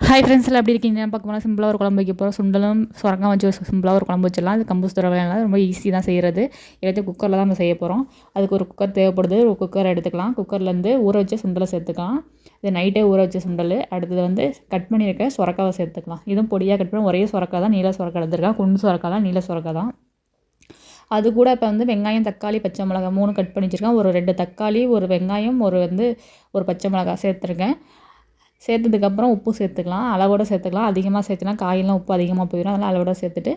High ஃப்ரெண்ட்ஸில் எப்படி இருக்கீங்க? பார்க்க போனால் சிம்பிளாக ஒரு குழம்பு வைக்க போகிறோம் சுண்டலும் சுரங்கம் வச்சு சிம்பிளாக ஒரு குழம்பு வச்சிடலாம். அது கம்பு தரலாம் ரொம்ப ஈஸி தான் செய்கிறது எல்லாத்தையும் குக்கரில் தான் நம்ம செய்ய போகிறோம் அதுக்கு ஒரு குக்கர் தேவைப்படுது. ஒரு குக்கர் எடுத்துக்கலாம். குக்கர்லேருந்து ஊற வச்ச சுண்டலை சேர்த்துக்கலாம். இது நைட்டே ஊற வச்ச சுண்டல். அடுத்தது வந்து கட் பண்ணியிருக்க சுரக்காவை சேர்த்துக்கலாம். இதுவும் பொடியாக கட் பண்ணி ஒரே சுரக்கா தான். நீல சுரக்கா எடுத்துருக்கேன் குண்டு சுரக்கா தான். நீல சுரக்கா தான். அது கூட இப்போ வந்து வெங்காயம் தக்காளி பச்சை மிளகா மூணு கட் பண்ணி வச்சுருக்கேன். ஒரு ரெண்டு தக்காளி ஒரு வெங்காயம் ஒரு வந்து ஒரு பச்சை மிளகா சேர்த்துருக்கேன். சேர்த்ததுக்கப்புறம் உப்பு சேர்த்துக்கலாம். அளவோடு சேர்த்துக்கலாம். அதிகமாக சேர்த்துனா காயெல்லாம் உப்பு அதிகமாக போயிடும் அதனால் அளவோட சேர்த்துட்டு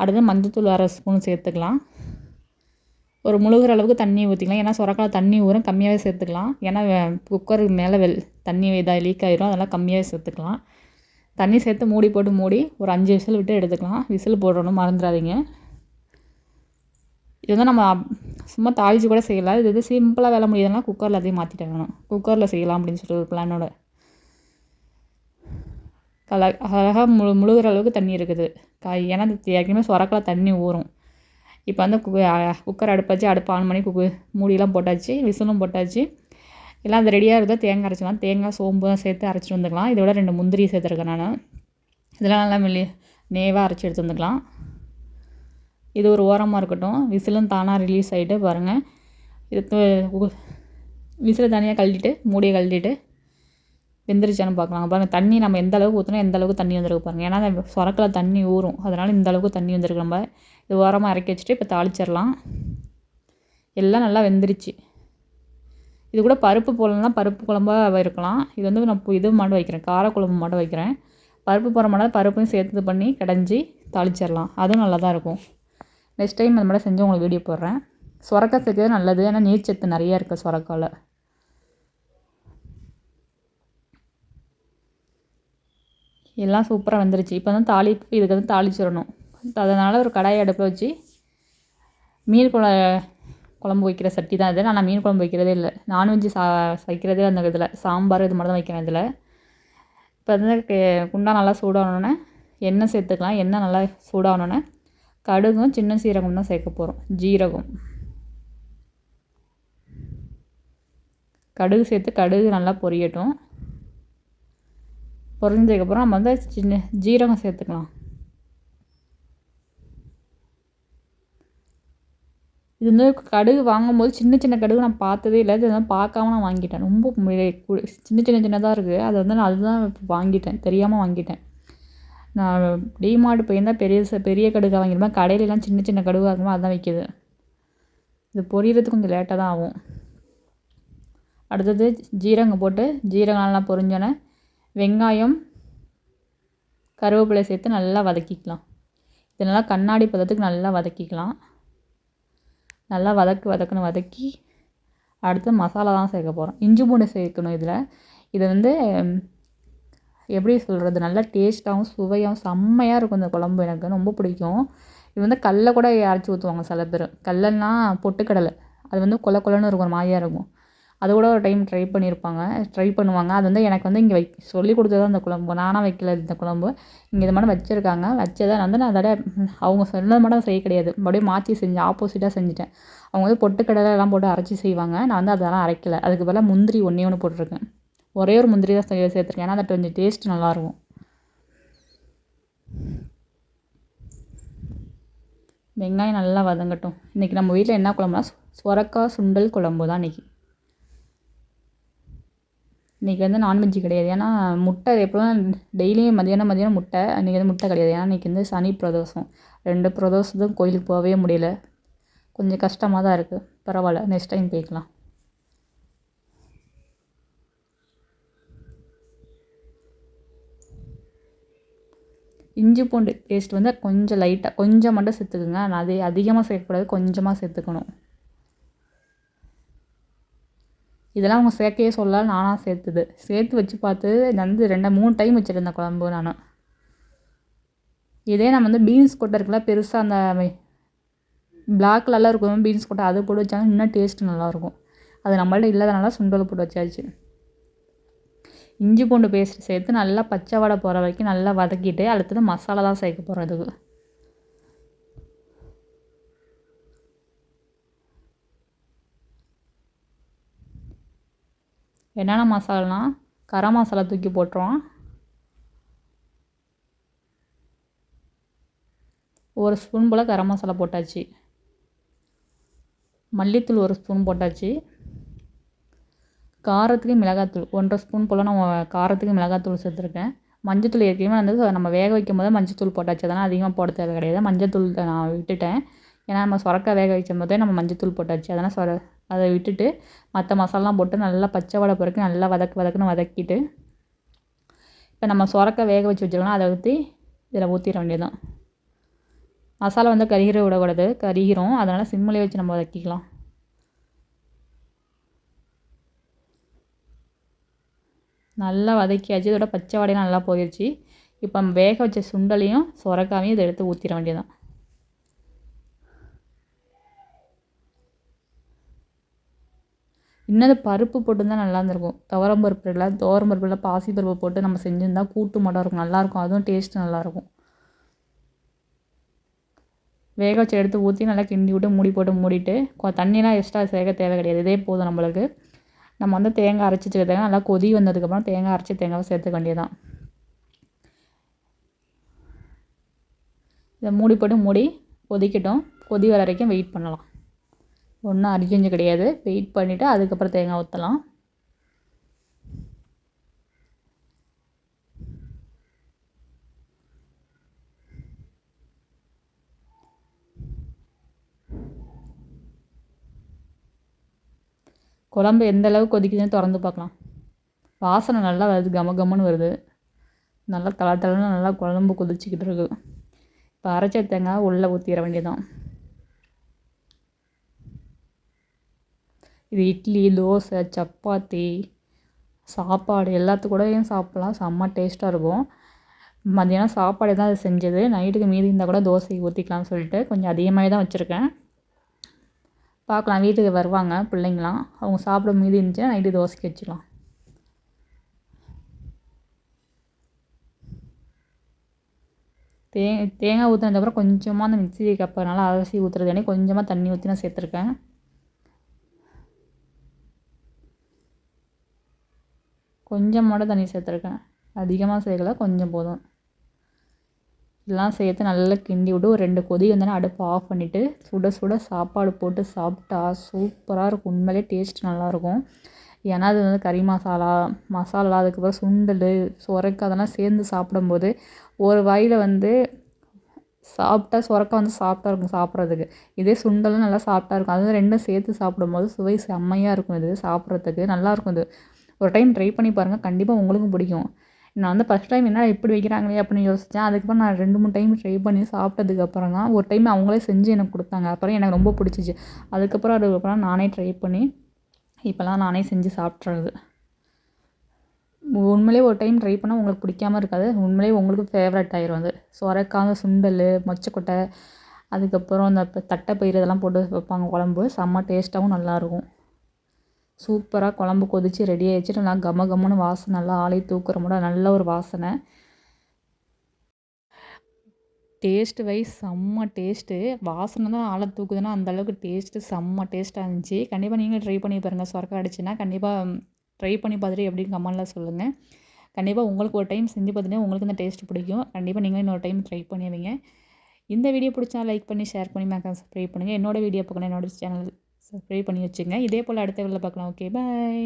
அடுத்து மஞ்சத்தூள் அரை ஸ்பூன் சேர்த்துக்கலாம். ஒரு முழுகிற அளவுக்கு தண்ணி ஊற்றிக்கலாம் ஏன்னா சுரக்கால தண்ணி ஊறும். கம்மியாகவே சேர்த்துக்கலாம். ஏன்னா குக்கருக்கு மேலே வெல் தண்ணி இதாக லீக் ஆயிரும். அதெல்லாம் கம்மியாகவே சேர்த்துக்கலாம். தண்ணி சேர்த்து மூடி போட்டு மூடி ஒரு அஞ்சு விசில் விட்டு எடுத்துக்கலாம். விசில் போடணும். மறந்துடாதீங்க. இது வந்து நம்ம சும்மா தாளித்து கூட செய்யலாம். இது இது சிம்பிளாக வேலை முடியுதுன்னா குக்கரில் அதையும் மாற்றிட்டாங்க குக்கரில் செய்யலாம் அப்படின்னு சொல்லிட்டு ஒரு பிளானோட கல அழகாக முழு முழுகிற அளவுக்கு தண்ணி இருக்குது. காய் ஏன்னா ஏற்கனவே சொரக்கில் தண்ணி ஊறும். இப்போ வந்து கு குக்கர் அடுப்பாச்சு அடுப்பு ஆன் பண்ணி குக்கு மூடியெல்லாம் போட்டாச்சு விசிலும் போட்டாச்சு. எல்லாம் அது ரெடியாக இருந்தால் தேங்காய் அரைச்சிக்கலாம். தேங்காய் சோம்பு தான் சேர்த்து அரைச்சிட்டு வந்துக்கலாம். இதோட ரெண்டு முந்திரி சேர்த்துருக்கேன் நான். இதெல்லாம் நல்லா மெல்லி நேவாக அரைச்சி எடுத்து வந்துக்கலாம். இது ஒரு ஓரமாக இருக்கட்டும். விசிலும் தானாக ரிலீஸ் ஆகிட்டு பாருங்கள் இது விசிலை தனியாக கழட்டிட்டு மூடியை கழட்டிட்டு வெந்துருச்சான்னு பார்க்கலாம். பாருங்கள் தண்ணி நம்ம எந்த அளவுக்கு ஊற்றினா எந்த அளவுக்கு தண்ணி வந்துருக்கு பாருங்கள் ஏன்னா அந்த சொரக்கில் தண்ணி ஊறும். அதனால் இந்த அளவுக்கு தண்ணி வந்திருக்கு. நம்ம இது ஓரமாக இறக்கி வச்சுட்டு இப்போ தாளிச்சிடலாம். எல்லாம் நல்லா வெந்துருச்சு. இது கூட பருப்பு போடலாம் பருப்பு குழம்பாக இருக்கலாம் இது வந்து நான் இது மாட்டு வைக்கிறேன். கார குழம்பு மாட்டு வைக்கிறேன். பருப்பு போகிற மாட்டா பருப்பையும் சேர்த்து பண்ணி கடைஞ்சி தாளிச்சிடலாம். அதுவும் நல்லா தான் இருக்கும் நெக்ஸ்ட் டைம் அந்த மாதிரி செஞ்சு உங்களுக்கு வீடியோ போடுறேன். சுரக்கா சேர்க்கறது நல்லது. ஏன்னா நீர்ச்சத்து நிறையா இருக்குது சுரக்காவில் எல்லாம் சூப்பராக வந்துருச்சு. இப்போ தான் தாளி இதுக்கு வந்து தாளிச்சிடணும் அதனால் ஒரு கடாயை அடுப்பில் வச்சு மீன் குழ குழம்பு வைக்கிற சட்டி தான் இது. நான் மீன் குழம்பு வைக்கிறதே இல்லை. நான்வெஜ்ஜு சா வைக்கிறதே அந்த இதில். சாம்பார் இது மாதிரி தான் வைக்கிறேன் இதில். இப்போ வந்து குண்டா நல்லா சூடானோடனே எண்ணெய் சேர்த்துக்கலாம். எண்ணெய் நல்லா சூடானோடனே கடுகும் சின்ன சீரகம் தான் சேர்க்க போகிறோம் ஜீரகம். கடுகு சேர்த்து கடுகு நல்லா பொரியட்டும். பொரிஞ்சதுக்கப்புறம் நம்ம வந்து சின்ன ஜீரகம் சேர்த்துக்கலாம். இது வந்து கடுகு வாங்கும்போது சின்ன சின்ன கடுகு நான் பார்த்ததே இல்லை. இது வந்து பார்க்காம நான் வாங்கிட்டேன். ரொம்ப சின்ன சின்ன சின்னதாக இருக்குது அதை வந்து நான் அதுதான் வாங்கிட்டேன். தெரியாமல் வாங்கிட்டேன். நான் டிமார்ட் போயிருந்தால் பெரிய பெரிய கடுகு வாங்கிருப்பேன். கடையிலலாம் சின்ன சின்ன கடுகாக இருக்குமோ அதுதான் விற்கிது இது பொரியறதுக்கு கொஞ்சம் லேட்டாக தான் ஆகும். அடுத்தது ஜீரகம் போட்டு ஜீரகம் நல்லா பொரிஞ்சோன்னே வெங்காயம் கருவேப்பிலை சேர்த்து நல்லா வதக்கிக்கலாம். இது நல்லா கண்ணாடி பதத்துக்கு நல்லா வதக்கிக்கலாம். நல்லா வதக்கு வதக்குன்னு வதக்கி அடுத்து மசாலா தான் சேர்க்க போகிறோம் இஞ்சி பூண்டு சேர்க்கணும் இதில். இது வந்து எப்படி சொல்கிறது நல்லா டேஸ்ட்டாகவும் சுவையாகவும் செம்மையாக இருக்கும் இந்த குழம்பு. எனக்கு ரொம்ப பிடிக்கும். இது வந்து கல்லை கூட அரைச்சி ஊற்றுவாங்க சில பேர். கடலன்னா பொட்டுக்கடலை. அது வந்து கொல கொலன்னு இருக்கும் மாதிரியாக இருக்கும். அது கூட ஒரு டைம் ட்ரை பண்ணியிருப்பாங்க ட்ரை பண்ணுவாங்க. அது வந்து எனக்கு வந்து இங்கே வை சொல்லி கொடுத்தது அந்த குழம்பு. நானாக வைக்கல இந்த குழம்பு. இங்கே இது மட்டும் வச்சுருக்காங்க. வச்சதை வந்து நான் அதோட அவங்க சொன்னது மட்டும் செய்ய கிடையாது. அப்படியே மாற்றி செஞ்சேன் ஆப்போசிட்டாக செஞ்சுட்டேன். அவங்க வந்து பொட்டுக்கடலை எல்லாம் போட்டு அரைச்சி செய்வாங்க. நான் வந்து அதெல்லாம் அரைக்கலை. அதுக்கு பதிலாக முந்திரி ஒன்றே ஒன்று போட்டிருக்கேன். ஒரே ஒரு முந்திரி தான் சேர்த்துருக்கேன். ஏன்னா அது கொஞ்சம் டேஸ்ட் நல்லாயிருக்கும் வெங்காயம் நல்லா வதங்கட்டும். இன்றைக்கி நம்ம வீட்டில் என்ன குழம்புனா சுரக்காய் சுண்டல் குழம்பு தான் இன்றைக்கி இன்றைக்கி வந்து நான்வெஜ் கிடையாது. ஏன்னா முட்டை எப்போதும் டெய்லியும் மதியானம் மதியானம் முட்டை. அன்றைக்கி வந்து முட்டை கிடையாது. ஏன்னா இன்றைக்கி வந்து சனி பிரதோஷம். ரெண்டு பிரதோஷத்துக்கும் கோயிலுக்கு போகவே முடியல. கொஞ்சம் கஷ்டமாக தான் இருக்குது பரவாயில்ல. நெக்ஸ்ட் டைம் போய்க்கலாம். இஞ்சி பூண்டு பேஸ்ட் வந்து கொஞ்சம் லைட்டாக கொஞ்சம் மட்டும் சேர்த்துக்குங்க. நான் அதே அதிகமாக சேர்க்கக்கூடாது. கொஞ்சமாக சேர்த்துக்கணும். இதெல்லாம் அவங்க சேர்க்கையே சொல்ல நானாக சேர்த்துது. சேர்த்து வச்சு பார்த்து வந்து ரெண்டு மூணு டைம் வச்சுருந்தேன் குழம்பு நான். இதே நம்ம வந்து பீன்ஸ் கொட்டை இருக்குல்ல பெருசாக அந்த பிளாக் கலரில் இருக்கும் பீன்ஸ் கொட்டை அதை போட்டு வச்சாலும் இன்னும் டேஸ்ட் நல்லாயிருக்கும். அது நம்மள்ட்ட இல்லாதனால சுண்டல் போட்டு வச்சாச்சு. இஞ்சி பூண்டு பேஸ்ட் சேர்த்து நல்லா பச்சை வடை போகிற வரைக்கும் நல்லா வதக்கிட்டு அடுத்தது மசாலா தான் சேர்க்க போகிறோம் இதுக்கு. என்னென்ன மசாலானா கரம் மசாலா தூக்கி போட்டுருவோம். ஒரு ஸ்பூன் போல் கரம் மசாலா போட்டாச்சு. மல்லித்தூள் ஒரு ஸ்பூன் போட்டாச்சு. காரத்துக்கு மிளகாத்தூள் ஒன்றரை ஸ்பூன் போல் நான் காரத்துக்கு மிளகாத்தூள் சேர்த்துருக்கேன். மஞ்சத்தூள் ஏற்கனவே வந்து நம்ம வேக வைக்கும் போது மஞ்சத்தூள் போட்டாச்சு. அதனால் அதிகமாக போட தேவை கிடையாது மஞ்சத்தூள் நான் விட்டுட்டேன். ஏன்னா நம்ம சொரக்காய் வேக வைக்கும் போதே நம்ம மஞ்சத்தூள் போட்டாச்சு. அதனால் சொர அதை விட்டுட்டு மற்ற மசாலாம் போட்டு நல்லா பச்சை வடை பிறகு நல்லா வதக்கு வதக்குன்னு வதக்கிட்டு இப்போ நம்ம சுரக்க வேக வச்சு வச்சுருக்கோம் அதை ஊற்றி இதில் ஊற்றிட வேண்டியதுதான். மசாலா வந்து கருகிற விடக்கூடாது கருகிறோம் அதனால் சிம்மிலே வச்சு நம்ம வதக்கிக்கலாம். நல்லா வதக்கியாச்சு. இதோட பச்சை வடையெல்லாம் நல்லா போயிடுச்சு இப்போ நம்ம வேக வச்ச சுண்டலையும் சுரக்காவையும் இதை எடுத்து ஊற்றிட வேண்டியதான் இன்னும் பருப்பு போட்டுருந்தா நல்லா இருந்திருக்கும். துவரம் பருப்பு இல்லை துவரம் பருப்பு இல்லை பாசி பருப்பு போட்டு நம்ம செஞ்சுருந்தா கூட்டு மட்டும் இருக்கும். நல்லாயிருக்கும் அதுவும் டேஸ்ட் நல்லாயிருக்கும் வேக வச்சு எடுத்து ஊற்றி நல்லா கிண்டி விட்டு மூடி போட்டு மூடிட்டு தண்ணியெலாம் எக்ஸ்ட்ரா சேர்க்க தேவை கிடையாது. இதே போதும் நம்மளுக்கு. நம்ம வந்து தேங்காய் அரைச்சி வச்சுக்கிறதுக்கு நல்லா கொதி வந்ததுக்கப்புறம் தேங்காய் அரைச்சி தேங்காவை சேர்த்துக்க வேண்டியதான் இதை மூடி போட்டு மூடி கொதிக்கட்டும். கொதி வர வரைக்கும் வெயிட் பண்ணலாம். ஒன்றும் அரிஞ்சு கிடையாது. வெயிட் பண்ணிவிட்டு அதுக்கப்புறம் தேங்காய் ஊற்றலாம் குழம்பு எந்த அளவுக்கு கொதிக்குதுன்னு திறந்து பார்க்கலாம். வாசனை நல்லா வருது கம கமன்னு வருது. நல்லா தள நல்லா குழம்பு கொதிச்சிக்கிட்டு இருக்குது இப்போ அரைச்ச தேங்காய் உள்ளே ஊற்றிட வேண்டியதான் இது இட்லி தோசை சப்பாத்தி சாப்பாடு எல்லாத்துக்கூடயும் சாப்பிட்லாம்? செம்ம டேஸ்ட்டாக இருக்கும். மதியானம் சாப்பாடு தான் அது செஞ்சது. நைட்டுக்கு மீதி இருந்தால் கூட தோசை ஊற்றிக்கலாம்னு சொல்லிட்டு கொஞ்சம் அதிகமாகவே தான் வச்சுருக்கேன். பார்க்கலாம். வீட்டுக்கு வருவாங்க பிள்ளைங்களாம். அவங்க சாப்பிட மீதி இருந்துச்சுன்னா நைட்டு தோசைக்கு வச்சுக்கலாம். தே தேங்காய் ஊற்றினதுக்கப்புறம் கொஞ்சமாக அந்த மிக்சி கப்பனால அரிசி ஊற்றுறது கொஞ்சமாக தண்ணி ஊற்றி நான் சேர்த்துருக்கேன். கொஞ்சமோட தண்ணி சேர்த்துருக்கேன். அதிகமாக சேர்க்கல கொஞ்சம் போதும். இதெல்லாம் சேர்த்து நல்லா கிண்டி விட்டு ஒரு ரெண்டு கொதி வந்தோடனே அடுப்பு ஆஃப் பண்ணிவிட்டு சுட சுட சாப்பாடு போட்டு சாப்பிட்டா சூப்பராக இருக்கும். உண்மையிலே டேஸ்ட் நல்லாயிருக்கும். ஏன்னா அது வந்து கறி மசாலா மசாலா அதுக்கப்புறம் சுண்டல் சுரக்காய் அதெல்லாம் சேர்ந்து சாப்பிடும்போது ஒரு வாயில் வந்து சாப்பிட்டா சுரக்காய் வந்து சாப்பிட்டா இருக்கும் சாப்பிட்றதுக்கு. இதே சுண்டலும் நல்லா சாப்பிட்டா இருக்கும். அது ரெண்டும் சேர்த்து சாப்பிடும்போது சுவை செம்மையாக இருக்கும் இது சாப்பிட்றதுக்கு. நல்லாயிருக்கும் இது. ஒரு டைம் ட்ரை பண்ணி பாருங்கள் கண்டிப்பாக உங்களுக்கும் பிடிக்கும். நான் வந்து ஃபஸ்ட் டைம் என்ன இப்படி வைக்கிறாங்களே அப்படின்னு யோசித்தேன் அதுக்கப்புறம் நான் ரெண்டு மூணு டைம் ட்ரை பண்ணி சாப்பிட்டதுக்கப்புறம் தான் ஒரு டைம் அவங்களே செஞ்சு எனக்கு கொடுத்தாங்க. அப்புறம் எனக்கு ரொம்ப பிடிச்சிச்சு. அதுக்கப்புறம் அதுக்கப்புறம் நானே ட்ரை பண்ணி இப்போல்லாம் நானே செஞ்சு சாப்பிட்றது உண்மையிலே ஒரு டைம் ட்ரை பண்ணால் உங்களுக்கு பிடிக்காம இருக்காது. உண்மையிலே உங்களுக்கு ஃபேவரட் ஆயிரும் அது. சொரக்காய் சுண்டல் மொச்சக்கொட்டை அதுக்கப்புறம் அந்த பயிர் இதெல்லாம் போட்டு வைப்பாங்க குழம்பு. செம்ம டேஸ்ட்டாகவும் நல்லாயிருக்கும் சூப்பராக குழம்பு கொதித்து ரெடி ஆகிடுச்சு நல்லா கம கம்முன்னு வாசனை நல்லா ஆளை தூக்குற முட நல்ல ஒரு வாசனை. டேஸ்ட்டு வைஸ் செம்ம டேஸ்ட்டு வாசனை தான் ஆளை தூக்குதுன்னா அந்தளவுக்கு டேஸ்ட்டு செம்ம டேஸ்ட்டாக இருந்துச்சு. கண்டிப்பாக நீங்களும் ட்ரை பண்ணி பாருங்கள் சொரக்கா அடிச்சுன்னா கண்டிப்பாக ட்ரை பண்ணி பார்த்துட்டு எப்படின்னு கமெண்டில் சொல்லுங்கள் கண்டிப்பாக உங்களுக்கு ஒரு டைம் செஞ்சு பார்த்துட்டு உங்களுக்கு இந்த டேஸ்ட் பிடிக்கும். கண்டிப்பாக நீங்களும் இன்னொரு டைம் ட்ரை பண்ணுவீங்க இந்த வீடியோ பிடிச்சா லைக் பண்ணி ஷேர் பண்ணி மேக்கம் சப்ஸ்கிரைப் பண்ணுங்கள் என்னோடய வீடியோ பார்க்கணும் என்னோடய சேனல் சப்ஸ்கிரைப் பண்ணி வச்சுங்க இதே போல் அடுத்த வீடியோவில் பார்க்கலாம். Okay bye